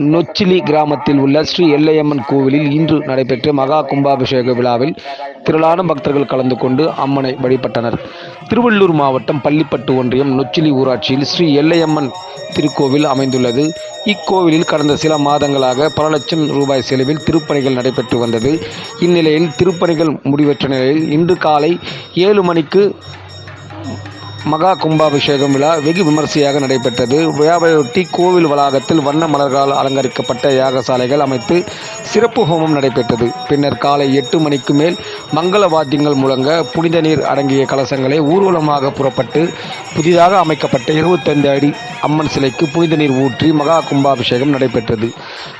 நொச்சிலி கிராமத்தில் உள்ள ஸ்ரீ எல்லையம்மன் கோவிலில் இன்று நடைபெற்ற மகா கும்பாபிஷேக விழாவில் திரளான பக்தர்கள் கலந்து கொண்டு அம்மனை வழிபட்டனர். திருவள்ளூர் மாவட்டம் பள்ளிப்பட்டு ஒன்றியம் நொச்சிலி ஊராட்சியில் ஸ்ரீ எல்லையம்மன் திருக்கோவில் அமைந்துள்ளது. இக்கோவிலில் கடந்த சில மாதங்களாக பல லட்சம் ரூபாய் செலவில் திருப்பணிகள் நடைபெற்று வந்தது. இந்நிலையில் திருப்பணிகள் முடிவற்ற நிலையில் இன்று காலை ஏழு மணிக்கு மகா கும்பாபிஷேகம் விழா வெகு விமரிசையாக நடைபெற்றது. விழாவையொட்டி கோவில் வளாகத்தில் வண்ண மலர்களால் அலங்கரிக்கப்பட்ட யாகசாலைகள் அமைத்து சிறப்பு ஹோமம் நடைபெற்றது. பின்னர் காலை எட்டு மணிக்கு மேல் மங்கள வாத்தியங்கள் முழங்க புனித நீர் அடங்கிய கலசங்களை ஊர்வலமாக புறப்பட்டு புதிதாக அமைக்கப்பட்ட இருபத்தைந்து அடி அம்மன் சிலைக்கு புனித நீர் ஊற்றி மகா கும்பாபிஷேகம் நடைபெற்றது.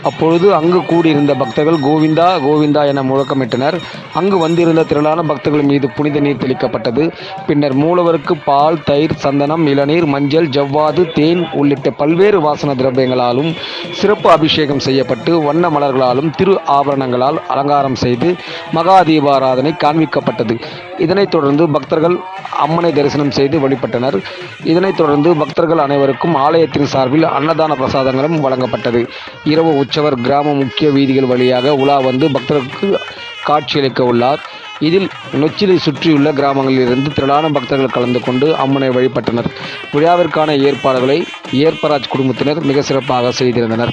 அப்பொழுது அங்கு கூடியிருந்த பக்தர்கள் கோவிந்தா கோவிந்தா என முழக்கமிட்டனர். அங்கு வந்திருந்த திரளான பக்தர்கள் மீது புனித நீர் தெளிக்கப்பட்டது. பின்னர் மூலவருக்கு பால் தயிர் சந்தனம் இளநீர் மஞ்சள் ஜவ்வாது தேன் உள்ளிட்ட பல்வேறு வாசன திரவியங்களாலும் சிறப்பு அபிஷேகம் செய்யப்பட்டு வண்ண மலர்களாலும் திரு ஆபரணங்களால் அலங்காரம் செய்து மகா தீபாராதனை காண்பிக்கப்பட்டது. இதனைத் தொடர்ந்து பக்தர்கள் அம்மனை தரிசனம் செய்து வழிபட்டனர். இதனைத் தொடர்ந்து பக்தர்கள் அனைவருக்கும் ஆலயத்தின் சார்பில் அன்னதான பிரசாதங்களும் வழங்கப்பட்டது. இரவு உற்சவர் கிராம முக்கிய வீதிகள் வழியாக உலா வந்து பக்தர்களுக்கு காட்சியளிக்க உள்ளார். இதில் நொச்சிலை சுற்றியுள்ள கிராமங்களிலிருந்து திரளான பக்தர்கள் கலந்து கொண்டு அம்மனை வழிபட்டனர். விழாவிற்கான ஏற்பாடுகளை ஏற்பராஜ் குடும்பத்தினர் மிக சிறப்பாக செய்திருந்தனர்.